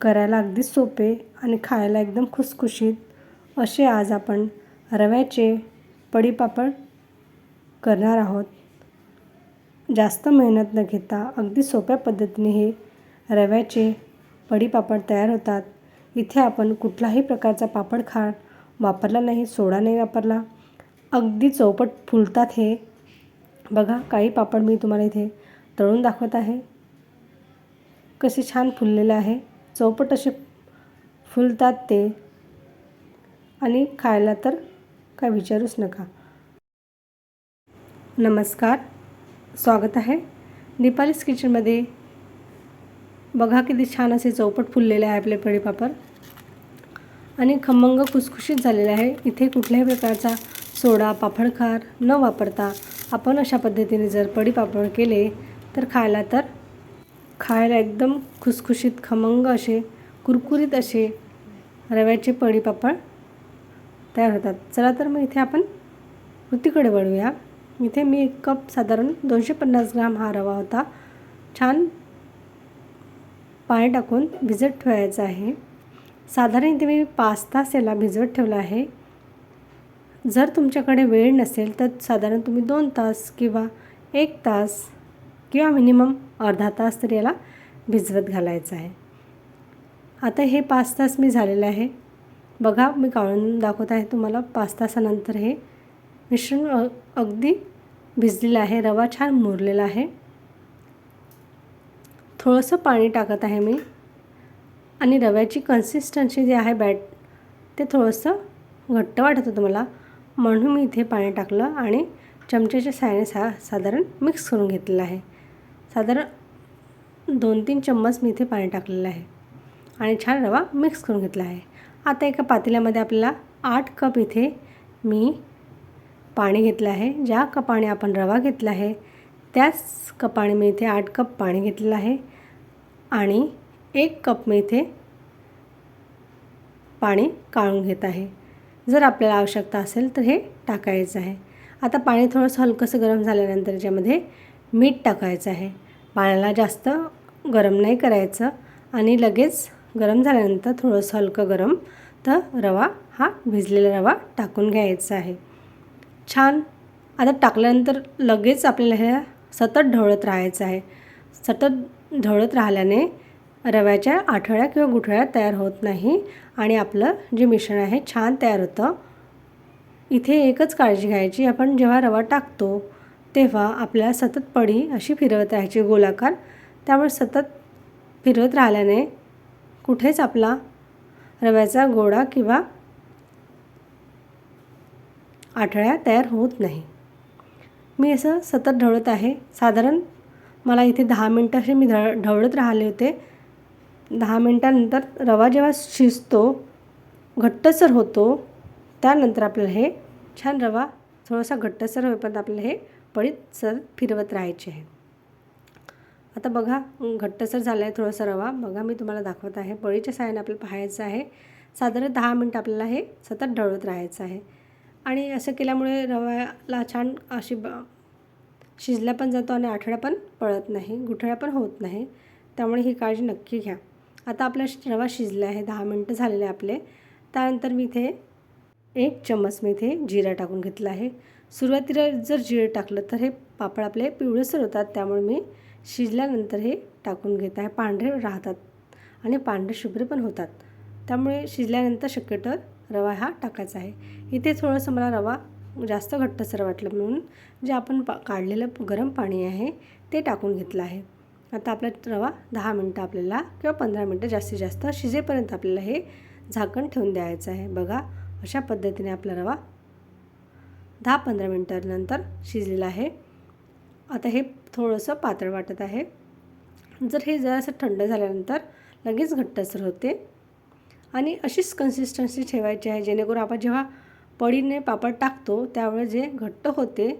करायला अगदी सोपे आणि खायला एकदम खुसखुशीत असे आज आपण रव्याचे पडीपापड करणार आहोत. जास्त मेहनत न घेता अगदी सोप्या पद्धतीने हे रव्याचे पडीपापड तयार होतात. इथे आपण कुठलाही प्रकारचा पापड खाण वापरला नाही सोडा नाही वापरला. अगदी चौपट फुलतात हे. बघा काही पापड मी तुम्हाला इथे तळून दाखवत आहे. कसे छान फुललेले आहे. चौपट असे फुलतात ते. आणि खायला तर काय विचारूच नका. नमस्कार. स्वागत आहे दीपालीस किचनमध्ये बघा किती छान असे चौपट फुललेले आहे आपले पडीपापड आणि खमंग खुसखुशीत झालेला आहे. इथे कुठल्याही प्रकारचा सोडा पापडखार न वापरता आपण अशा पद्धतीने जर पडीपापड केले तर खायला तर खायला एकदम खुसखुशीत खमंग असे कुरकुरीत असे रव्याचे पडीपापड तयार होतात. चला तर मग इथे आपण कृतीकडे वळूया. इथे मी एक कप साधारण दोनशे पन्नास ग्राम हा रवा होता. छान पाणी टाकून भिजत ठेवायचा आहे. साधारण इथे मी पाच तास याला भिजवत ठेवलं आहे. जर तुमच्याकडे वेळ नसेल तर साधारण तुम्ही दोन तास किंवा एक तास किंवा मिनिमम अर्धा तास तरी याला भिजवत घालायचं आहे. आता हे पाच तास मी झालेलं आहे. बघा मी काढून दाखवत आहे तुम्हाला पाच तासानंतर हे मिश्रण अगदी भिजलेलं आहे. रवा छान मुरलेला आहे. थोडंसं पाणी टाकत आहे मी. आणि रव्याची कन्सिस्टन्सी जी आहे बॅट ते थोडंसं घट्ट वाटत होतं मला म्हणून मी इथे पाणी टाकलं आणि चमच्याच्या साहाय्याने सा साधारण मिक्स करून घेतलेलं आहे. साधारण दोन तीन चम्मच मी इथे पाणी टाकलेलं आहे. आणि छान रवा मिक्स करून घेतला आहे. आता एका पातेल्यामध्ये आपल्याला आठ कप इथे मी पाणी घेतलं आहे. ज्या कपाने आपण रवा घेतला आहे त्याच कपाने मी इथे आठ कप पाणी घेतलेलं आहे. आणि एक कप मी इथे पाणी काढून घेत आहे. जर आपल्याला आवश्यकता असेल तर हे टाकायचं आहे. आता पाणी थोडंसं हलकंसं गरम झाल्यानंतर ज्यामध्ये मीठ टाकायचं आहे. पाण्याला जास्त गरम नाही करायचं आणि लगेच गरम झाल्यानंतर थोडंसं हलकं गरम तर रवा हा भिजलेला रवा टाकून घ्यायचा आहे. छान. आता टाकल्यानंतर लगेच आपल्याला हे सतत ढवळत राहायचं आहे. सतत ढवळत राहिल्याने रव्याच्या आठवड्या किंवा गुठळ्या तयार होत नाही आणि आपलं जे मिश्रण आहे छान तयार होतं. इथे एकच काळजी घ्यायची. आपण जेव्हा रवा टाकतो तेव्हा आपल्याला सतत पडी अशी फिरवत राहायची गोलाकार. त्यामुळे सतत फिरवत राहिल्याने कुठेच आपला रव्याचा गोळा किंवा आठळ्या तयार होत नाही. मी असं सतत ढवळत आहे. साधारण मला इथे दहा मिनटं असे मी ढ ढवळत राहिले होते. दहा मिनटानंतर रवा जेव्हा शिजतो घट्टसर होतो त्यानंतर आपल्याला हे छान रवा थोडासा घट्टसर होईपर्यंत आपल्याला हे पडीत सर फिरवत राहायचे आहे. आता बघा घट्टसर झालं आहे थोडासा रवा. बघा मी तुम्हाला दाखवत आहे. पळीच्या साह्याने आपल्याला पाहायचं आहे. साधारण दहा मिनटं आपल्याला हे सतत ढवळत राहायचं आहे. आणि असं केल्यामुळे रव्याला छान अशी ब शिजल्या पण जातो आणि आठवड्या पण पळत नाही गुठळ्या पण होत नाही. त्यामुळे ही काळजी नक्की घ्या. आता आपला रवा शिजला आहे. दहा मिनटं झालेले आपले. त्यानंतर मी इथे एक चम्मच मी इथे जिरा टाकून घेतला आहे. सुरुवातीला जर जिरं टाकलं तर हे पापड आपले पिवळेसर होतात त्यामुळे मी शिजल्यानंतर हे टाकून घेत आहे. पांढरे राहतात आणि पांढरे शुभ्र पण होतात. त्यामुळे शिजल्यानंतर शक्यतो रवा हा टाकायचा आहे. इथे थोडंसं मला रवा जास्त घट्टसर वाटलं म्हणून जे आपण पा काढलेलं गरम पाणी आहे ते टाकून घेतलं आहे. आता आपला रवा दहा मिनटं आपल्याला किंवा पंधरा मिनटं जास्तीत जास्त शिजेपर्यंत आपल्याला हे झाकण ठेवून द्यायचं आहे. बघा अशा पद्धतीने आपला रवा दहा पंधरा मिनटानंतर शिजलेलं आहे. आता हे थोडंसं पातळ वाटत आहे. जर हे जरासं थंड झाल्यानंतर लगेच घट्टसर होते. आणि अशीच कन्सिस्टन्सी ठेवायची आहे जेणेकरून आपण जेव्हा पडीने पापड टाकतो त्यामुळे जे घट्ट होते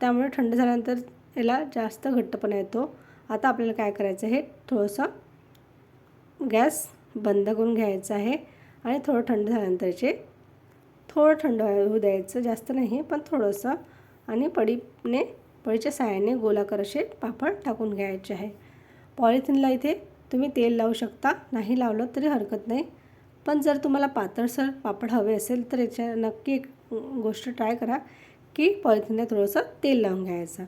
त्यामुळे थंड झाल्यानंतर याला जास्त घट्टपणा येतो. आता आपल्याला काय करायचं आहे थोडंसं गॅस बंद करून घ्यायचं आहे. आणि थोडं थंड झाल्यानंतर याचे थोडं थंड होऊ द्यायचं जास्त नाही पण थोडंसं. आणि पडीने पळीच्या साह्याने गोलाकार असे पापड टाकून घ्यायचे आहे. पॉलिथिनला इथे तुम्ही तेल लावू शकता. नाही लावलं तरी हरकत नाही. पण जर तुम्हाला पातळसर पापड हवे असेल तर याच्या नक्की एक गोष्ट ट्राय करा की पॉलिथिनला थोडंसं तेल लावून घ्यायचं.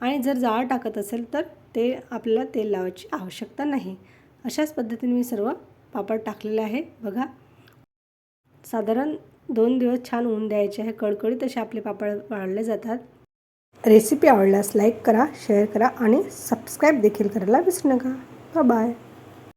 आणि जर जाळ टाकत असेल तर ते आपल्याला तेल लावायची आवश्यकता नाही. अशाच पद्धतीने मी सर्व पापड टाकलेलं आहे. बघा. साधारण दोन दिवस छान ऊन द्यायचे आहे कडकडीत असे आपले पापड वाळले जातात. रेसिपी आवडल्यास लाईक करा शेअर करा आणि सबस्क्राईब देखील करायला विसरू नका. बाय